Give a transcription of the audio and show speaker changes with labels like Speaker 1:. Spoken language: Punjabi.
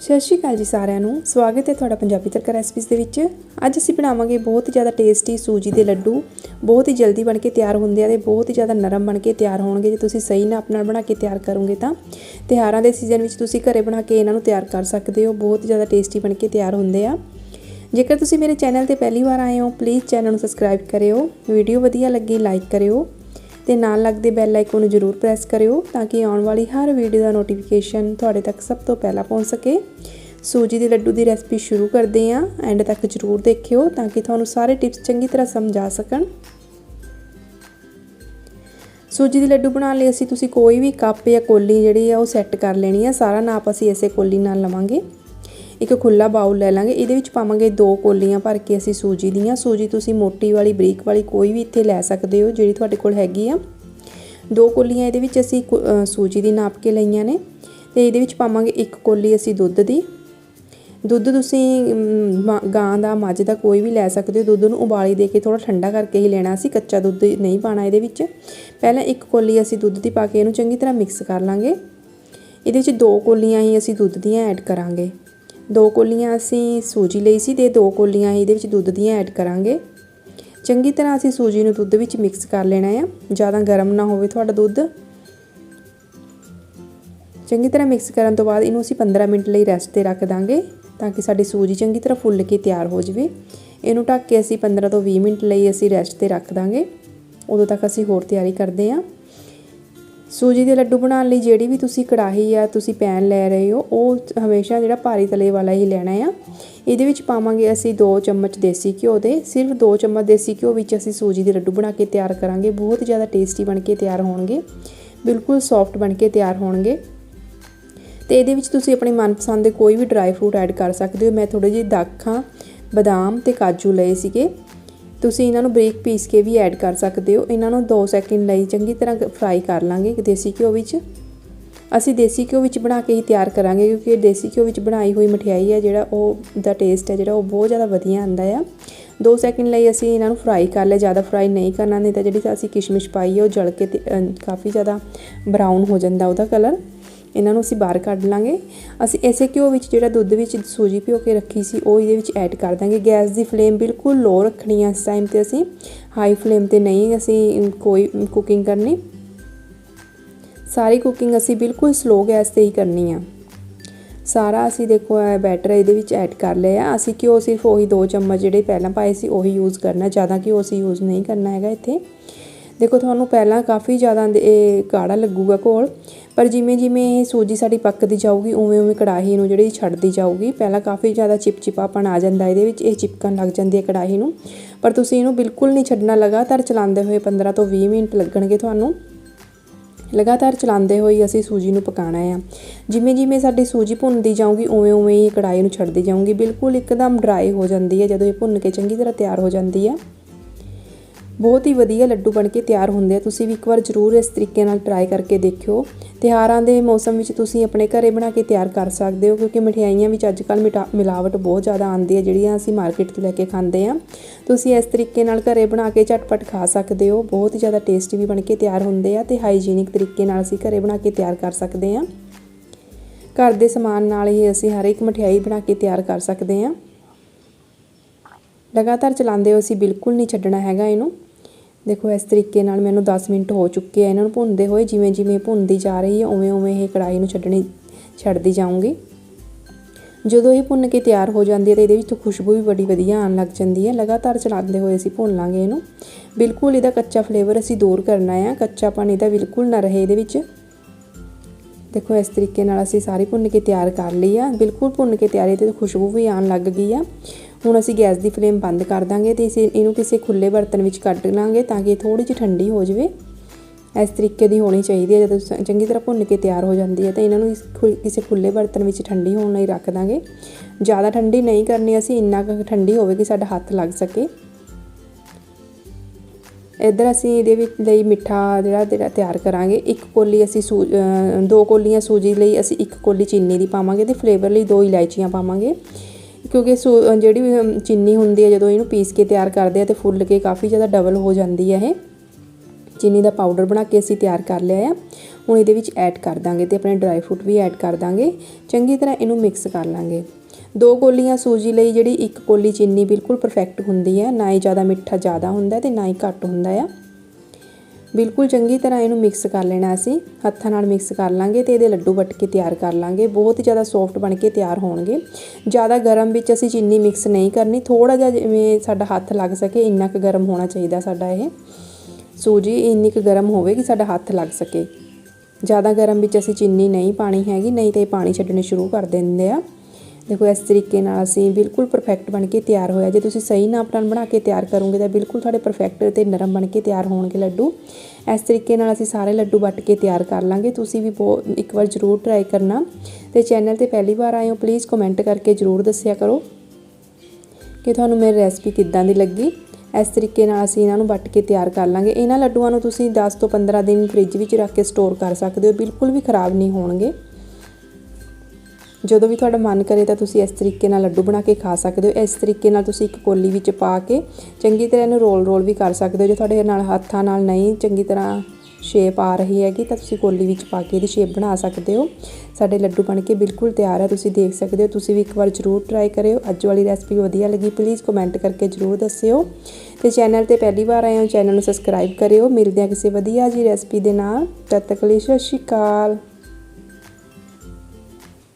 Speaker 1: ਸਤਿ ਸ਼੍ਰੀ ਅਕਾਲ ਜੀ ਸਾਰਿਆਂ ਨੂੰ। ਸਵਾਗਤ ਹੈ ਤੁਹਾਡਾ ਪੰਜਾਬੀ ਤੜਕਾ ਰੈਸਪੀਜ਼ ਦੇ ਵਿੱਚ। ਅੱਜ ਅਸੀਂ ਬਣਾਵਾਂਗੇ ਬਹੁਤ ਹੀ ਜ਼ਿਆਦਾ ਟੇਸਟੀ ਸੂਜੀ ਦੇ ਲੱਡੂ। ਬਹੁਤ ਹੀ ਜਲਦੀ ਬਣ ਕੇ ਤਿਆਰ ਹੁੰਦੇ ਆ ਤੇ ਬਹੁਤ ਹੀ ਜ਼ਿਆਦਾ ਨਰਮ ਬਣ ਕੇ ਤਿਆਰ ਹੋਣਗੇ। ਜੇ ਤੁਸੀਂ ਸਹੀ ਨਾਲ ਆਪਣਾ ਬਣਾ ਕੇ ਤਿਆਰ ਕਰੋਗੇ ਤਾਂ। ਤਿਉਹਾਰਾਂ ਦੇ ਸੀਜ਼ਨ ਵਿੱਚ ਤੁਸੀਂ ਘਰੇ ਬਣਾ ਕੇ ਇਹਨਾਂ ਨੂੰ ਤਿਆਰ ਕਰ ਸਕਦੇ ਹੋ। ਬਹੁਤ ਜ਼ਿਆਦਾ ਟੇਸਟੀ ਬਣ ਕੇ ਤਿਆਰ ਹੁੰਦੇ ਆ। ਜੇਕਰ ਤੁਸੀਂ ਮੇਰੇ ਚੈਨਲ ਤੇ ਪਹਿਲੀ ਵਾਰ ਆਏ ਹੋ ਪਲੀਜ਼ ਚੈਨਲ ਨੂੰ ਸਬਸਕ੍ਰਾਈਬ ਕਰਿਓ। ਵੀਡੀਓ ਵਧੀਆ ਲੱਗੀ ਲਾਈਕ ਕਰਿਓ। ਤੇ ਨਾਲ ਲੱਗਦੇ ਬੈਲ ਆਈਕਨ ਨੂੰ ਜ਼ਰੂਰ ਪ੍ਰੈਸ ਕਰਿਓ ਤਾਂ ਕਿ ਆਉਣ ਵਾਲੀ ਹਰ ਵੀਡੀਓ ਦਾ ਨੋਟੀਫਿਕੇਸ਼ਨ ਤੁਹਾਡੇ ਤੱਕ ਸਭ ਤੋਂ ਪਹਿਲਾਂ ਪਹੁੰਚ ਸਕੇ। ਸੂਜੀ ਦੇ ਲੱਡੂ ਦੀ ਰੈਸਪੀ ਸ਼ੁਰੂ ਕਰਦੇ ਹਾਂ। ਐਂਡ ਤੱਕ ਜ਼ਰੂਰ ਦੇਖਿਓ ਤਾਂ ਕਿ ਤੁਹਾਨੂੰ ਸਾਰੇ ਟਿਪਸ ਚੰਗੀ ਤਰ੍ਹਾਂ ਸਮਝਾ ਸਕਣ। ਸੂਜੀ ਦੇ ਲੱਡੂ ਬਣਾਉਣ ਲਈ ਅਸੀਂ ਤੁਸੀਂ ਕੋਈ ਵੀ ਕੱਪ ਜਾਂ ਕੋਲੀ ਜਿਹੜੀ ਆ ਉਹ ਸੈੱਟ ਕਰ ਲੈਣੀ ਆ। ਸਾਰਾ ਨਾਪ ਅਸੀਂ ਇਸੇ ਕੋਲੀ ਨਾਲ ਲਵਾਂਗੇ। ਇੱਕ ਖੁੱਲਾ ਬਾਉਲ ਲੈ ਲਾਂਗੇ। ਇਹਦੇ ਵਿੱਚ ਪਾਵਾਂਗੇ ਦੋ ਕੋਲੀਆਂ ਭਰ ਕੇ ਅਸੀਂ ਸੂਜੀ ਦੀਆਂ। ਸੂਜੀ ਤੁਸੀਂ ਮੋਟੀ ਵਾਲੀ, ਬਰੀਕ ਵਾਲੀ ਕੋਈ ਵੀ ਇੱਥੇ ਲੈ ਸਕਦੇ ਹੋ, ਜਿਹੜੀ ਤੁਹਾਡੇ ਕੋਲ ਹੈਗੀ ਆ। ਦੋ ਕੋਲੀਆਂ ਇਹਦੇ ਵਿੱਚ ਅਸੀਂ ਸੂਜੀ ਦੀ ਨਾਪ ਕੇ ਲਈਆਂ ਨੇ। ਤੇ ਇਹਦੇ ਵਿੱਚ ਪਾਵਾਂਗੇ ਇੱਕ ਕੋਲੀ ਅਸੀਂ ਦੁੱਧ ਦੀ। ਦੁੱਧ ਤੁਸੀਂ ਗਾਂ ਦਾ, ਮੱਝ ਦਾ ਕੋਈ ਵੀ ਲੈ ਸਕਦੇ ਹੋ। ਦੁੱਧ ਨੂੰ ਉਬਾਲੀ ਦੇ ਕੇ ਥੋੜਾ ਠੰਡਾ ਕਰਕੇ ਹੀ ਲੈਣਾ ਅਸੀਂ ਕੱਚਾ ਦੁੱਧ ਨਹੀਂ ਪਾਣਾ ਇਹਦੇ ਵਿੱਚ। ਪਹਿਲਾਂ ਇੱਕ ਕੋਲੀ ਅਸੀਂ ਦੁੱਧ ਦੀ ਪਾ ਕੇ ਇਹਨੂੰ ਚੰਗੀ ਤਰ੍ਹਾਂ ਮਿਕਸ ਕਰ ਲਾਂਗੇ। ਇਹਦੇ ਵਿੱਚ ਦੋ ਕੋਲੀਆਂ ਹੀ ਅਸੀਂ ਦੁੱਧ ਦੀਆਂ ਐਡ ਕਰਾਂਗੇ। ਦੋ ਕੋਲੀਆਂ ਅਸੀਂ ਸੂਜੀ ਲਈ ਸੀ ਤੇ ਦੋ ਕੋਲੀਆਂ ਇਹਦੇ ਵਿੱਚ ਦੁੱਧ ਦੀਆਂ ਐਡ ਕਰਾਂਗੇ। ਚੰਗੀ ਤਰ੍ਹਾਂ ਅਸੀਂ ਸੂਜੀ ਨੂੰ ਦੁੱਧ ਵਿੱਚ ਮਿਕਸ ਕਰ ਲੈਣਾ ਆ। ਜ਼ਿਆਦਾ ਗਰਮ ਨਾ ਹੋਵੇ ਤੁਹਾਡਾ ਦੁੱਧ। ਚੰਗੀ ਤਰ੍ਹਾਂ ਮਿਕਸ ਕਰਨ ਤੋਂ ਬਾਅਦ ਇਹਨੂੰ ਅਸੀਂ 15 ਮਿੰਟ ਲਈ ਰੈਸਟ ਤੇ ਰੱਖ ਦਾਂਗੇ ਤਾਂ ਕਿ ਸਾਡੀ ਸੂਜੀ ਚੰਗੀ ਤਰ੍ਹਾਂ ਫੁੱਲ ਕੇ ਤਿਆਰ ਹੋ ਜਾਵੇ। ਇਹਨੂੰ ਢੱਕ ਕੇ ਅਸੀਂ 15 ਤੋਂ 20 ਮਿੰਟ ਲਈ ਅਸੀਂ ਰੈਸਟ ਤੇ ਰੱਖ ਦਾਂਗੇ। ਉਦੋਂ ਤੱਕ ਅਸੀਂ ਹੋਰ ਤਿਆਰੀ ਕਰਦੇ ਹਾਂ। ਸੂਜੀ ਦੇ ਲੱਡੂ ਬਣਾਉਣ ਲਈ ਜਿਹੜੀ ਵੀ ਤੁਸੀਂ ਕੜਾਹੀ ਆ, ਤੁਸੀਂ ਪੈਨ ਲੈ ਰਹੇ ਹੋ, ਉਹ ਹਮੇਸ਼ਾ ਜਿਹੜਾ ਭਾਰੀ ਤਲੇ ਵਾਲਾ ਹੀ ਲੈਣਾ ਆ। ਇਹਦੇ ਵਿੱਚ ਪਾਵਾਂਗੇ ਅਸੀਂ 2 ਚਮਚ ਦੇਸੀ ਘਿਓ ਦੇ, ਸਿਰਫ 2 ਚਮਚ ਦੇਸੀ ਘਿਓ ਵਿੱਚ ਅਸੀਂ ਸੂਜੀ ਦੇ ਲੱਡੂ ਬਣਾ ਕੇ ਤਿਆਰ ਕਰਾਂਗੇ। ਬਹੁਤ ਜ਼ਿਆਦਾ ਟੇਸਟੀ ਬਣ ਕੇ ਤਿਆਰ ਹੋਣਗੇ। ਬਿਲਕੁਲ ਸੌਫਟ ਬਣ ਕੇ ਤਿਆਰ ਹੋਣਗੇ। ਤੇ ਇਹਦੇ ਵਿੱਚ ਤੁਸੀਂ ਆਪਣੇ ਮਨਪਸੰਦ ਦੇ ਕੋਈ ਵੀ ਡਰਾਈ ਫਰੂਟ ਐਡ ਕਰ ਸਕਦੇ ਹੋ। ਮੈਂ ਥੋੜੇ ਜਿਹੇ ਦਾਖਾਂ, ਬਦਾਮ ਤੇ ਕਾਜੂ ਲਏ ਸੀਗੇ। ਤੁਸੀਂ ਇਹਨਾਂ ਨੂੰ ਬਰੀਕ ਪੀਸ ਕੇ ਵੀ ਐਡ ਕਰ ਸਕਦੇ ਹੋ। ਇਹਨਾਂ ਨੂੰ 2 ਸੈਕਿੰਡ ਲਈ ਚੰਗੀ ਤਰ੍ਹਾਂ ਫਰਾਈ ਕਰ ਲਾਂਗੇ ਦੇਸੀ ਘਿਓ ਵਿੱਚ। ਅਸੀਂ ਦੇਸੀ ਘਿਓ ਵਿੱਚ ਬਣਾ ਕੇ ਹੀ ਤਿਆਰ ਕਰਾਂਗੇ ਕਿਉਂਕਿ ਦੇਸੀ ਘਿਓ ਵਿੱਚ ਬਣਾਈ ਹੋਈ ਮਠਿਆਈ ਹੈ ਜਿਹੜਾ ਉਹ ਦਾ ਟੇਸਟ ਹੈ ਜਿਹੜਾ ਉਹ ਬਹੁਤ ਜ਼ਿਆਦਾ ਵਧੀਆ ਆਉਂਦਾ ਆ। 2 ਸੈਕਿੰਡ ਲਈ ਅਸੀਂ ਇਹਨਾਂ ਨੂੰ ਫਰਾਈ ਕਰ ਲਿਆ। ਜ਼ਿਆਦਾ ਫਰਾਈ ਨਹੀਂ ਕਰਨਾ, ਨਹੀਂ ਤਾਂ ਜਿਹੜੀ ਅਸੀਂ ਕਿਸ਼ਮਿਸ਼ ਪਾਈ ਹੈ ਉਹ ਜਲ ਕੇ ਕਾਫੀ ਜ਼ਿਆਦਾ ਬਰਾਊਨ ਹੋ ਜਾਂਦਾ ਉਹਦਾ ਕਲਰ ਇਹਨਾਂ ਨੂੰ ਅਸੀਂ ਬਾਹਰ ਕੱਢ ਲਾਂਗੇ। ਅਸੀਂ ਇਸੇ ਘਿਓ ਵਿੱਚ ਜਿਹੜਾ ਦੁੱਧ ਵਿੱਚ ਸੂਜੀ ਭਿਓ ਕੇ ਰੱਖੀ ਸੀ, ਉਹ ਇਹਦੇ ਵਿੱਚ ਐਡ ਕਰ ਦਾਂਗੇ। ਗੈਸ ਦੀ ਫਲੇਮ ਬਿਲਕੁਲ ਲੋ ਰੱਖਣੀ ਹੈ ਇਸ ਟਾਈਮ ਤੇ ਅਸੀਂ। ਹਾਈ ਫਲੇਮ ਤੇ ਨਹੀਂ ਅਸੀਂ ਕੋਈ ਕੁਕਿੰਗ ਕਰਨੀ। ਸਾਰੀ ਕੁਕਿੰਗ ਅਸੀਂ ਬਿਲਕੁਲ ਸਲੋ ਗੈਸ ਤੇ ਹੀ ਕਰਨੀ ਆ। ਸਾਰਾ ਅਸੀਂ ਦੇਖੋ, ਇਹ ਬੈਟਰ ਇਹਦੇ ਵਿੱਚ ਐਡ ਕਰ ਲਿਆ ਅਸੀਂ ਘਿਓ ਸਿਰਫ ਉਹੀ 2 ਚਮਚ ਜਿਹੜੇ ਪਹਿਲਾਂ ਪਾਏ ਸੀ, ਉਹੀ ਯੂਜ਼ ਕਰਨਾ। ਜ਼ਿਆਦਾ ਘਿਓ ਅਸੀਂ ਯੂਜ਼ ਨਹੀਂ ਕਰਨਾ ਹੈਗਾ ਇੱਥੇ। ਦੇਖੋ, ਤੁਹਾਨੂੰ ਪਹਿਲਾਂ ਕਾਫੀ ਜ਼ਿਆਦਾ ਇਹ ਗਾੜਾ ਲੱਗੂਗਾ ਘੋਲ ਪਰ ਜਿਵੇਂ ਜਿਵੇਂ ਇਹ ਸੂਜੀ ਸਾਡੀ ਪੱਕਦੀ ਜਾਊਗੀ, ਉਵੇਂ ਉਵੇਂ ਕੜਾਹੀ ਨੂੰ ਜਿਹੜੀ ਛੱਡਦੀ ਜਾਊਗੀ। ਪਹਿਲਾਂ ਕਾਫੀ ਜ਼ਿਆਦਾ ਚਿਪਚਿਪਾਪਣ ਆ ਜਾਂਦਾ ਇਹਦੇ ਵਿੱਚ, ਇਹ ਚਿਪਕਣ ਲੱਗ ਜਾਂਦੀ ਹੈ ਕੜਾਹੀ ਨੂੰ। ਪਰ ਤੁਸੀਂ ਇਹਨੂੰ ਬਿਲਕੁਲ ਨਹੀਂ ਛੱਡਣਾ ਲਗਾਤਾਰ, ਚਲਾਉਂਦੇ ਹੋਏ 15 ਤੋਂ 20 ਮਿੰਟ ਲੱਗਣਗੇ ਤੁਹਾਨੂੰ। ਲਗਾਤਾਰ ਚਲਾਉਂਦੇ ਹੋਏ ਅਸੀਂ ਸੂਜੀ ਨੂੰ ਪਕਾਣਾ ਆ। ਜਿਵੇਂ ਜਿਵੇਂ ਸਾਡੀ ਸੂਜੀ ਭੁੰਨਦੀ ਜਾਊਗੀ, ਉਵੇਂ ਉਵੇਂ ਹੀ ਕੜਾਹੀ ਨੂੰ ਛੱਡਦੀ ਜਾਊਗੀ। ਬਿਲਕੁਲ ਇੱਕਦਮ ਡਰਾਈ ਹੋ ਜਾਂਦੀ ਹੈ, ਜਦੋਂ ਇਹ ਭੁੰਨ ਕੇ ਚੰਗੀ ਤਰ੍ਹਾਂ ਤਿਆਰ ਹੋ ਜਾਂਦੀ ਹੈ। ਬਹੁਤ ਹੀ ਵਧੀਆ ਲੱਡੂ ਬਣ ਕੇ ਤਿਆਰ ਹੁੰਦੇ ਆ। ਤੁਸੀਂ ਵੀ ਇੱਕ ਵਾਰ ਜ਼ਰੂਰ ਇਸ ਤਰੀਕੇ ਨਾਲ ਟਰਾਈ ਕਰਕੇ ਦੇਖਿਓ। ਤਿਹਾਰਾਂ ਦੇ ਮੌਸਮ ਵਿੱਚ ਤੁਸੀਂ ਆਪਣੇ ਘਰੇ ਬਣਾ ਕੇ ਤਿਆਰ ਕਰ ਸਕਦੇ ਹੋ, ਕਿਉਂਕਿ ਮਠਿਆਈਆਂ ਵਿੱਚ ਅੱਜ ਕੱਲ ਮਿਲਾਵਟ ਬਹੁਤ ਜ਼ਿਆਦਾ ਆਉਂਦੀ ਹੈ, ਜਿਹੜੀਆਂ ਅਸੀਂ ਮਾਰਕੀਟ ਤੋਂ ਲੈ ਕੇ ਖਾਂਦੇ ਆ ਤੁਸੀਂ ਇਸ ਤਰੀਕੇ ਨਾਲ ਘਰੇ ਬਣਾ ਕੇ ਝਟਪਟ ਖਾ ਸਕਦੇ ਹੋ। ਬਹੁਤ ਹੀ ਜ਼ਿਆਦਾ ਟੇਸਟੀ ਵੀ ਬਣ ਕੇ ਤਿਆਰ ਹੁੰਦੇ ਆ ਤੇ ਹਾਈਜੀਨਿਕ ਤਰੀਕੇ ਨਾਲ ਅਸੀਂ ਘਰੇ ਬਣਾ ਕੇ ਤਿਆਰ ਕਰ ਸਕਦੇ ਆ ਘਰ ਦੇ ਸਮਾਨ ਨਾਲ ਹੀ ਅਸੀਂ ਹਰ ਇੱਕ ਮਠਿਆਈ ਬਣਾ ਕੇ ਤਿਆਰ ਕਰ ਸਕਦੇ ਆ ਲਗਾਤਾਰ ਚਲਾਉਂਦੇ ਹੋ ਅਸੀਂ ਬਿਲਕੁਲ ਨਹੀਂ ਛੱਡਣਾ ਹੈਗਾ ਇਹਨੂੰ। ਦੇਖੋ, ਇਸ ਤਰੀਕੇ ਨਾਲ ਮੈਨੂੰ 10 ਮਿੰਟ ਹੋ ਚੁੱਕੇ ਆ ਇਹਨਾਂ ਨੂੰ ਭੁੰਨਦੇ ਹੋਏ, ਜਿਵੇਂ ਜਿਵੇਂ ਭੁੰਨਦੀ ਜਾ ਰਹੀ ਹੈ, ਉਵੇਂ ਉਵੇਂ ਇਹ ਕੜਾਈ ਨੂੰ ਛੱਡਣੀ, ਛੱਡਦੀ ਜਾਊਂਗੀ। ਜਦੋਂ ਇਹ ਭੁੰਨ ਕੇ ਤਿਆਰ ਹੋ ਜਾਂਦੀ ਹੈ ਤਾਂ ਇਹਦੇ ਵਿੱਚ ਖੁਸ਼ਬੂ ਵੀ ਬੜੀ ਵਧੀਆ ਆਉਣ ਲੱਗ ਜਾਂਦੀ ਹੈ। ਲਗਾਤਾਰ ਚਲਾਉਂਦੇ ਹੋਏ ਅਸੀਂ ਭੁੰਨ ਲਾਂਗੇ ਇਹਨੂੰ। ਬਿਲਕੁਲ ਇਹਦਾ ਕੱਚਾ ਫਲੇਵਰ ਅਸੀਂ ਦੂਰ ਕਰਨਾ ਹੈ। ਕੱਚਾ ਪਾਣੀ ਦਾ ਬਿਲਕੁਲ ਨਾ ਰਹੇ ਇਹਦੇ ਵਿੱਚ। ਦੇਖੋ, ਇਸ ਤਰੀਕੇ ਨਾਲ ਅਸੀਂ ਸਾਰੀ ਭੁੰਨ ਕੇ ਤਿਆਰ ਕਰ ਲਈ ਆ। ਬਿਲਕੁਲ ਭੁੰਨ ਕੇ ਤਿਆਰੀ ਤੇ ਖੁਸ਼ਬੂ ਵੀ ਆਉਣ ਲੱਗ ਗਈ ਆ। ਹੁਣ ਅਸੀਂ ਗੈਸ ਦੀ ਫਲੇਮ ਬੰਦ ਕਰ ਦਾਂਗੇ ਤੇ ਇਸੇ ਇਹਨੂੰ ਕਿਸੇ ਖੁੱਲੇ ਬਰਤਨ ਵਿੱਚ ਕੱਢ ਲਾਂਗੇ ਤਾਂ ਕਿ ਥੋੜੀ ਜਿਹੀ ਠੰਡੀ ਹੋ ਜਾਵੇ। ਇਸ ਤਰੀਕੇ ਦੀ ਹੋਣੀ ਚਾਹੀਦੀ ਹੈ, ਜਦੋਂ ਚੰਗੀ ਤਰ੍ਹਾਂ ਭੁੰਨ ਕੇ ਤਿਆਰ ਹੋ ਜਾਂਦੀ ਹੈ ਤਾਂ ਇਹਨਾਂ ਨੂੰ ਕਿਸੇ ਖੁੱਲੇ ਬਰਤਨ ਵਿੱਚ ਠੰਡੀ ਹੋਣ ਲਈ ਰੱਖ ਦਾਂਗੇ। ਜ਼ਿਆਦਾ ਠੰਡੀ ਨਹੀਂ ਕਰਨੀ ਅਸੀਂ, ਇੰਨਾ ਕੁ ਠੰਡੀ ਹੋਵੇ ਕਿ ਸਾਡਾ ਹੱਥ ਲੱਗ ਸਕੇ। ਇੱਧਰ ਅਸੀਂ ਇਹਦੇ ਵਿੱਚ ਲਈ ਮਿੱਠਾ ਜਿਹੜਾ ਜਿਹੜਾ ਤਿਆਰ ਕਰਾਂਗੇ। ਇੱਕ ਕੋਲੀ ਅਸੀਂ ਦੋ ਕੋਲੀਆਂ ਸੂਜੀ ਲਈ ਅਸੀਂ ਇੱਕ ਕੋਲੀ ਚੀਨੀ ਦੀ ਪਾਵਾਂਗੇ ਤੇ ਫਲੇਵਰ ਲਈ ਦੋ ਇਲਾਇਚੀਆਂ ਪਾਵਾਂਗੇ। ਕਿਉਂਕਿ ਜਿਹੜੀ ਚੀਨੀ ਹੁੰਦੀ ਹੈ, ਜਦੋਂ ਇਹਨੂੰ ਪੀਸ ਕੇ ਤਿਆਰ ਕਰਦੇ ਆ ਤੇ ਫੁੱਲ ਕੇ ਕਾਫੀ ਜ਼ਿਆਦਾ ਡਬਲ ਹੋ ਜਾਂਦੀ ਹੈ ਇਹ। ਚੀਨੀ ਦਾ ਪਾਊਡਰ ਬਣਾ ਕੇ ਅਸੀਂ ਤਿਆਰ ਕਰ ਲਿਆ ਆ। ਹੁਣ ਇਹਦੇ ਵਿੱਚ ਐਡ ਕਰ ਦਾਂਗੇ ਤੇ ਆਪਣੇ ਡਰਾਈ ਫਰੂਟ ਵੀ ਐਡ ਕਰ ਦਾਂਗੇ। ਚੰਗੀ ਤਰ੍ਹਾਂ ਇਹਨੂੰ ਮਿਕਸ ਕਰ ਲਾਂਗੇ। ਦੋ ਕੋਲੀਆਂ ਸੂਜੀ ਲਈ ਜਿਹੜੀ ਇੱਕ ਕੋਲੀ ਚੀਨੀ ਬਿਲਕੁਲ ਪਰਫੈਕਟ ਹੁੰਦੀ ਹੈ, ਨਾ ਹੀ ਜ਼ਿਆਦਾ ਮਿੱਠਾ ਜ਼ਿਆਦਾ ਹੁੰਦਾ ਤੇ ਨਾ ਹੀ ਘੱਟ ਹੁੰਦਾ ਆ। ਬਿਲਕੁਲ ਚੰਗੀ ਤਰ੍ਹਾਂ ਇਹਨੂੰ ਮਿਕਸ ਕਰ ਲੈਣਾ ਅਸੀਂ। ਹੱਥਾਂ ਨਾਲ ਮਿਕਸ ਕਰ ਲਾਂਗੇ ਤੇ ਇਹਦੇ ਲੱਡੂ ਵੱਟ ਕੇ ਤਿਆਰ ਕਰ ਲਾਂਗੇ। ਬਹੁਤ ਹੀ ਜ਼ਿਆਦਾ ਸੌਫਟ ਬਣ ਕੇ ਤਿਆਰ ਹੋਣਗੇ। ਜ਼ਿਆਦਾ ਗਰਮ ਵਿੱਚ ਅਸੀਂ ਚੀਨੀ ਮਿਕਸ ਨਹੀਂ ਕਰਨੀ। ਥੋੜਾ ਜਿਹਾ ਜਿਵੇਂ ਸਾਡਾ ਹੱਥ ਲੱਗ ਸਕੇ, ਇੰਨਾ ਕੁ ਗਰਮ ਹੋਣਾ ਚਾਹੀਦਾ ਸਾਡਾ ਇਹ। ਸੂਜੀ ਇੰਨੀ ਕੁ ਗਰਮ ਹੋਵੇ ਕਿ ਸਾਡਾ ਹੱਥ ਲੱਗ ਸਕੇ। ਜ਼ਿਆਦਾ ਗਰਮ ਵਿੱਚ ਅਸੀਂ ਚੀਨੀ ਨਹੀਂ ਪਾਣੀ ਹੈਗੀ, ਨਹੀਂ ਤੇ ਇਹ ਪਾਣੀ ਛੱਡਣੇ ਸ਼ੁਰੂ ਕਰ ਦਿੰਦੇ ਆ। ਦੇਖੋ ਇਸ ਤਰੀਕੇ ਨਾਲ ਅਸੀਂ ਬਿਲਕੁਲ ਪਰਫੈਕਟ ਬਣ ਕੇ ਤਿਆਰ ਹੋਇਆ, ਜੇ ਤੁਸੀਂ ਸਹੀ ਨਾਪ ਨਾਲ ਬਣਾ ਕੇ ਤਿਆਰ ਕਰੋਗੇ ਤਾਂ ਬਿਲਕੁਲ ਤੁਹਾਡੇ ਪਰਫੈਕਟ ਤੇ ਨਰਮ ਬਣ ਕੇ ਤਿਆਰ ਹੋਣਗੇ ਲੱਡੂ। ਇਸ ਤਰੀਕੇ ਨਾਲ ਅਸੀਂ ਸਾਰੇ ਲੱਡੂ ਵੱਟ ਕੇ ਤਿਆਰ ਕਰ ਲਾਂਗੇ। ਤੁਸੀਂ ਵੀ ਬਹੁਤ, ਇੱਕ ਵਾਰ ਜ਼ਰੂਰ ਟਰਾਈ ਕਰਨਾ। ਤੇ ਚੈਨਲ ਤੇ ਪਹਿਲੀ ਵਾਰ ਆਏ ਹੋ ਪਲੀਜ਼ ਕਮੈਂਟ ਕਰਕੇ ਜ਼ਰੂਰ ਦੱਸਿਆ ਕਰੋ ਕਿ ਤੁਹਾਨੂੰ ਮੇਰੀ ਰੈਸਪੀ ਕਿੱਦਾਂ ਦੀ ਲੱਗੀ। ਇਸ ਤਰੀਕੇ ਨਾਲ ਅਸੀਂ ਇਹਨਾਂ ਨੂੰ ਵੱਟ ਕੇ ਤਿਆਰ ਕਰ ਲਾਂਗੇ। ਇਹਨਾਂ ਲੱਡੂਆਂ ਨੂੰ ਤੁਸੀਂ 10 ਤੋਂ 15 ਦਿਨ ਫ੍ਰਿਜ ਵਿੱਚ ਰੱਖ ਕੇ ਸਟੋਰ ਕਰ ਸਕਦੇ ਹੋ। ਬਿਲਕੁਲ ਵੀ ਖਰਾਬ ਨਹੀਂ ਹੋਣਗੇ। ਜਦੋਂ ਵੀ ਤੁਹਾਡਾ ਮਨ ਕਰੇ ਤਾਂ ਤੁਸੀਂ ਇਸ ਤਰੀਕੇ ਨਾਲ ਲੱਡੂ ਬਣਾ ਕੇ ਖਾ ਸਕਦੇ ਹੋ। ਇਸ ਤਰੀਕੇ ਨਾਲ ਤੁਸੀਂ ਇੱਕ ਕੋਲੀ ਵਿੱਚ ਪਾ ਕੇ ਚੰਗੀ ਤਰ੍ਹਾਂ ਇਹਨੂੰ ਰੋਲ ਰੋਲ ਵੀ ਕਰ ਸਕਦੇ ਹੋ। ਜੇ ਤੁਹਾਡੇ ਨਾਲ ਹੱਥਾਂ ਨਾਲ ਨਹੀਂ ਚੰਗੀ ਤਰ੍ਹਾਂ ਸ਼ੇਪ ਆ ਰਹੀ ਹੈਗੀ ਤਾਂ ਤੁਸੀਂ ਕੋਲੀ ਵਿੱਚ ਪਾ ਕੇ ਇਹਦੀ ਸ਼ੇਪ ਬਣਾ ਸਕਦੇ ਹੋ। ਸਾਡੇ ਲੱਡੂ ਬਣ ਕੇ ਬਿਲਕੁਲ ਤਿਆਰ ਹੈ ਤੁਸੀਂ ਦੇਖ ਸਕਦੇ ਹੋ। ਤੁਸੀਂ ਵੀ ਇੱਕ ਵਾਰ ਜ਼ਰੂਰ ਟਰਾਈ ਕਰਿਓ। ਅੱਜ ਵਾਲੀ ਰੈਸਪੀ ਵਧੀਆ ਲੱਗੀ ਪਲੀਜ਼ ਕਮੈਂਟ ਕਰਕੇ ਜ਼ਰੂਰ ਦੱਸਿਓ। ਤੇ ਚੈਨਲ ਤੇ ਪਹਿਲੀ ਵਾਰ ਆਏ ਹੋ ਚੈਨਲ ਨੂੰ ਸਬਸਕ੍ਰਾਈਬ ਕਰਿਓ। ਮਿਲਦੇ ਹਾਂ ਕਿਸੇ ਵਧੀਆ ਜੀ ਰੈਸਪੀ ਦੇ ਨਾਲ। ਤਦ ਤੱਕ ਲਈ ਸਤਿ ਸ਼੍ਰੀ ਅਕਾਲ।